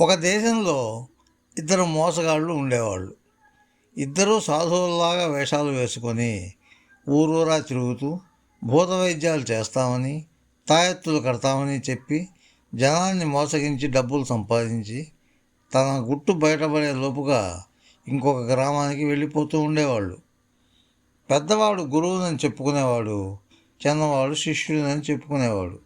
ఒక దేశంలో ఇద్దరు మోసగాళ్ళు ఉండేవాళ్ళు. ఇద్దరూ సాధువుల్లాగా వేషాలు వేసుకొని ఊరూరా తిరుగుతూ భూత వైద్యాలు చేస్తామని తాయెత్తులు కడతామని చెప్పి జనాన్ని మోసగించి డబ్బులు సంపాదించి తన గుట్టు బయటపడే లోపుగా ఇంకొక గ్రామానికి వెళ్ళిపోతూ ఉండేవాళ్ళు. పెద్దవాడు గురువునని చెప్పుకునేవాడు చిన్నవాడు శిష్యుడని చెప్పుకునేవాడు.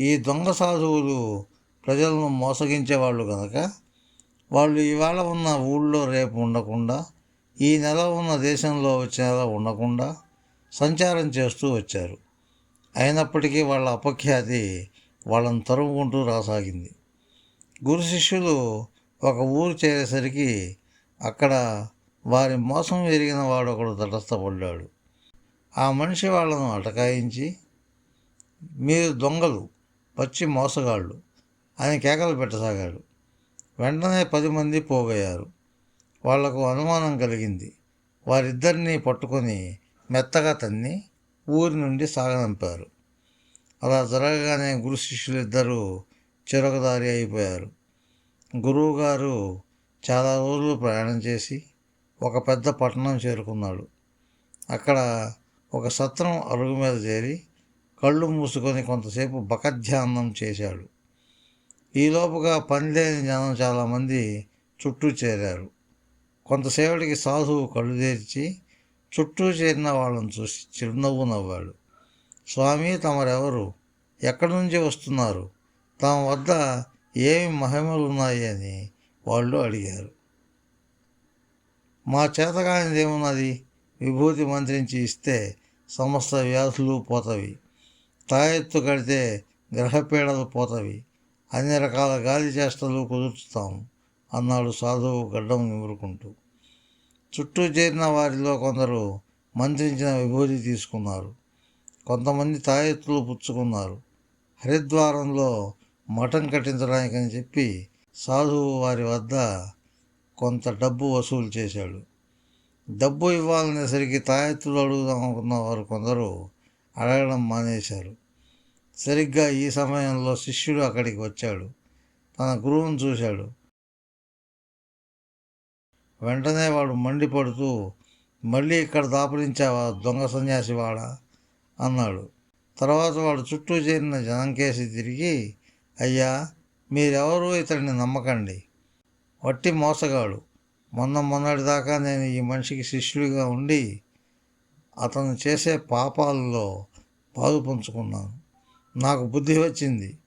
ఈ దొంగ సాధువులు ప్రజలను మోసగించేవాళ్ళు కనుక వాళ్ళు ఇవాళ ఉన్న ఊళ్ళో రేపు ఉండకుండా ఈ నెల ఉన్న దేశంలో వచ్చే నెల ఉండకుండా సంచారం చేస్తూ వచ్చారు. అయినప్పటికీ వాళ్ళ అపఖ్యాతి వాళ్ళని తరుముకుంటూ రాసాగింది. గురు శిష్యులు ఒక ఊరు చేరేసరికి అక్కడ వారి మోసం ఎరిగిన వాడు ఒకడు తటస్థపడ్డాడు. ఆ మనిషి వాళ్ళను అటకాయించి మీరు దొంగలు పచ్చి మోసగాళ్ళు ఆయన కేకలు పెట్టసాగాడు. వెంటనే పది మంది పోగయ్యారు. వాళ్ళకు అనుమానం కలిగింది. వారిద్దరినీ పట్టుకొని మెత్తగా తన్ని ఊరి నుండి సాగనంపారు. అలా జరగగానే గురు శిష్యులిద్దరూ చిరకదారి అయిపోయారు. గురువుగారు చాలా రోజులు ప్రయాణం చేసి ఒక పెద్ద పట్టణం చేరుకున్నాడు. అక్కడ ఒక సత్రం అరుగు మీద చేరి కళ్ళు మూసుకొని కొంతసేపు బకధ్యానం చేశాడు. ఈలోపుగా పని లేని జనం చాలామంది చుట్టూ చేరారు. కొంతసేపటికి సాధువు కళ్ళు తెరిచి చుట్టూ చేరిన వాళ్ళని చూసి చిరునవ్వు నవ్వాడు. స్వామి తమరెవరు? ఎక్కడి నుంచి వస్తున్నారు? తమ వద్ద ఏమి మహిమలు ఉన్నాయి అని వాళ్ళు అడిగారు. మా చేతగానిదేమున్నది? విభూతి మంత్రించి ఇస్తే సమస్త వ్యాధులు పోతవి. తాయెత్తు కడితే గ్రహపీడలు పోతవి. అన్ని రకాల గాలి చేష్టలు కుదుర్చుతాం అన్నాడు సాధువు గడ్డం నిమురుకుంటూ. చుట్టూ చేరిన వారిలో కొందరు మంత్రించిన విభూతి తీసుకున్నారు. కొంతమంది తాయెత్తులు పుచ్చుకున్నారు. హరిద్వారంలో మటన్ కట్టించడానికని చెప్పి సాధువు వారి వద్ద కొంత డబ్బు వసూలు చేశాడు. డబ్బు ఇవ్వాలనేసరికి తాయెత్తులు అడుగుదాం అనుకున్న వారు కొందరు అడగడం మానేశారు. సరిగ్గా ఈ సమయంలో శిష్యుడు అక్కడికి వచ్చాడు. తన గురువును చూశాడు. వెంటనే వాడు మండిపడుతూ మళ్ళీ ఇక్కడ దాపురించావా దొంగ సన్యాసి వాడా? అన్నాడు. తర్వాత వాడు చుట్టూ చేరిన జనం కేసి తిరిగి అయ్యా మీరెవరూ ఇతడిని నమ్మకండి. వట్టి మోసగాడు. మొన్న మొన్నటిదాకా నేను ఈ మనిషికి శిష్యుడిగా ఉండి అతను చేసే పాపాలలో పాలు పంచుకున్నాను. నాకు బుద్ధి వచ్చింది.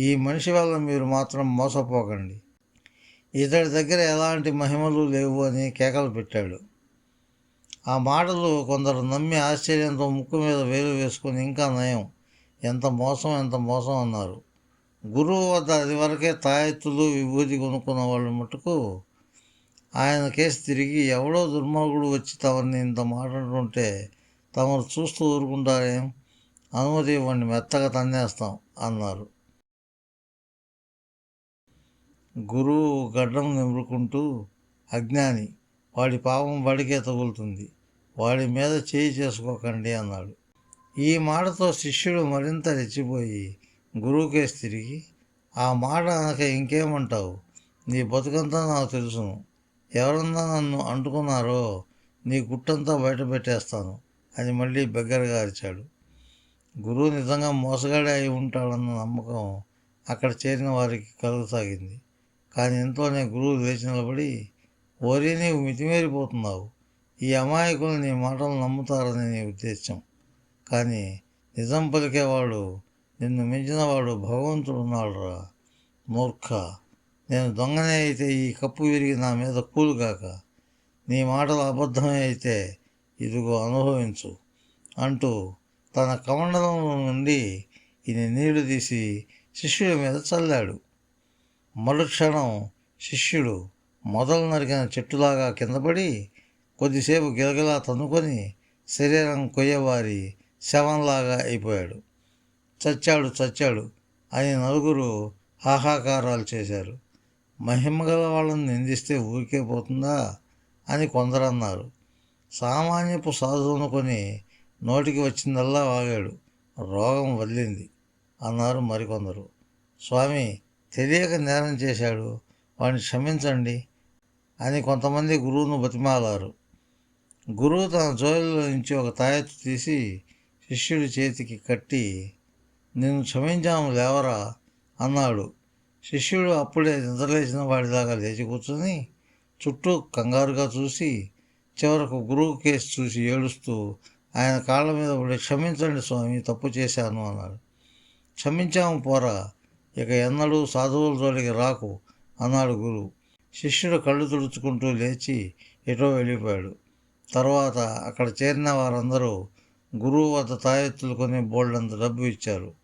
ఈ మనిషి వల్ల మీరు మాత్రం మోసపోకండి. ఇతడి దగ్గర ఎలాంటి మహిమలు లేవు అని కేకలు పెట్టాడు. ఆ మాటలు కొందరు నమ్మి ఆశ్చర్యంతో ముక్కు మీద వేలు వేసుకొని ఇంకా నయం. ఎంత మోసం ఎంత మోసం అన్నారు. గురువు వద్ద అది వరకే తాయెత్తులు విభూతి కొనుక్కున్న వాళ్ళు మటుకు ఆయన కేసు తిరిగి ఎవడో దుర్మార్గుడు వచ్చి తమని ఇంత మాట్లాడుతుంటే తమరు చూస్తూ ఊరుకుంటారేం? అనుమతి ఇవ్వండి మెత్తగా తన్నేస్తాం అన్నారు. గురువు గడ్డం నిమురుకుంటూ అజ్ఞాని వాడి పాపం బడికే తగులుతుంది వాడి మీద చేయి చేసుకోకండి అన్నాడు. ఈ మాటతో శిష్యుడు మరింత రెచ్చిపోయి గురువుకేసి తిరిగి ఆ మాట అనక ఇంకేమంటావు? నీ బతుకంతా నాకు తెలుసును. ఎవరన్నా నన్ను అంటుకున్నారో నీ గుట్టంతా బయట పెట్టేస్తాను అని మళ్ళీ బిగ్గరగా అరిచాడు. గురువు నిజంగా మోసగాడే అయి ఉంటాడన్న నమ్మకం అక్కడ చేరిన వారికి కలుగసాగింది. కానీ ఇంతలోనే గురువు లేచి నిలబడి ఓరి నీవు మితిమీరిపోతున్నావు. ఈ అమాయకులు నీ మాటలు నమ్ముతారని నీ ఉద్దేశం కానీ నిజం పలికేవాడు నిన్ను మించినవాడు భగవంతుడు ఉన్నాడురా. మూర్ఖ. నేను దొంగనే అయితే ఈ కప్పు విరిగి నా మీద కూలుగాక నీ మాటలు అబద్ధమే అయితే ఇదిగో అనుభవించు అంటూ తన కమండలం నుండి ఇది నీళ్ళు తీసి శిష్యుడి మీద చల్లాడు. మరుక్షణం శిష్యుడు మొదలు నరికిన చెట్టులాగా కిందపడి కొద్దిసేపు గిలగిలా తన్నుకొని శరీరం కొయ్యవారి శవంలాగా అయిపోయాడు. చచ్చాడు చచ్చాడు అని నలుగురు హాహాకారాలు చేశారు. మహిమగల వాళ్ళని నిందిస్తే ఊరికే పోతుందా అని కొందరు అన్నారు సామాన్యపు సాధువునుకొని నోటికి వచ్చిందల్లా వాగాడు. రోగం వదిలింది. అన్నారు మరికొందరు. స్వామి తెలియక నేరం చేశాడు. వాడిని క్షమించండి అని కొంతమంది గురువును బతిమాలారు. గురువు తన జోలిలో నుంచి ఒక తాయెత్తు తీసి శిష్యుడి చేతికి కట్టి నేను క్షమించాము లేవరా అన్నాడు. శిష్యుడు అప్పుడే నిద్రలేచిన వాడిలాగా లేచి కూర్చొని చుట్టూ కంగారుగా చూసి చివరకు గురువు కేసు చూసి ఏడుస్తూ ఆయన కాళ్ళ మీద పడి క్షమించండి స్వామి తప్పు చేశాను అన్నాడు. క్షమించాము పోరా ఇక ఎన్నడూ సాధువుల జోలికి రాకు అన్నాడు గురువు. శిష్యుడు కళ్ళు తుడుచుకుంటూ లేచి ఎటో వెళ్ళిపోయాడు. తర్వాత అక్కడ చేరిన వారందరూ గురువు వద్ద తాయెత్తులు కొని బోల్డంత డబ్బు ఇచ్చారు.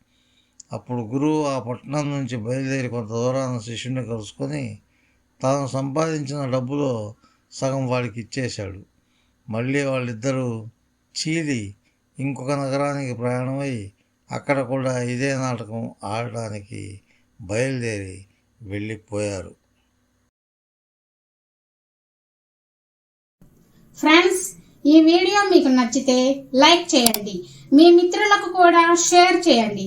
అప్పుడు గురువు ఆ పట్టణం నుంచి బయలుదేరి కొంత దూరాన శిష్యుని కలుసుకొని తాను సంపాదించిన డబ్బులో సగం వాడికి ఇచ్చేశాడు. మళ్ళీ వాళ్ళిద్దరూ చీలి ఇంకొక నగరానికి ప్రయాణమై అక్కడ కూడా ఇదే నాటకం ఆడడానికి బయలుదేరి వెళ్ళిపోయారు. ఫ్రెండ్స్ ఈ వీడియో మీకు నచ్చితే లైక్ చేయండి. మీ మిత్రులకు కూడా షేర్ చేయండి.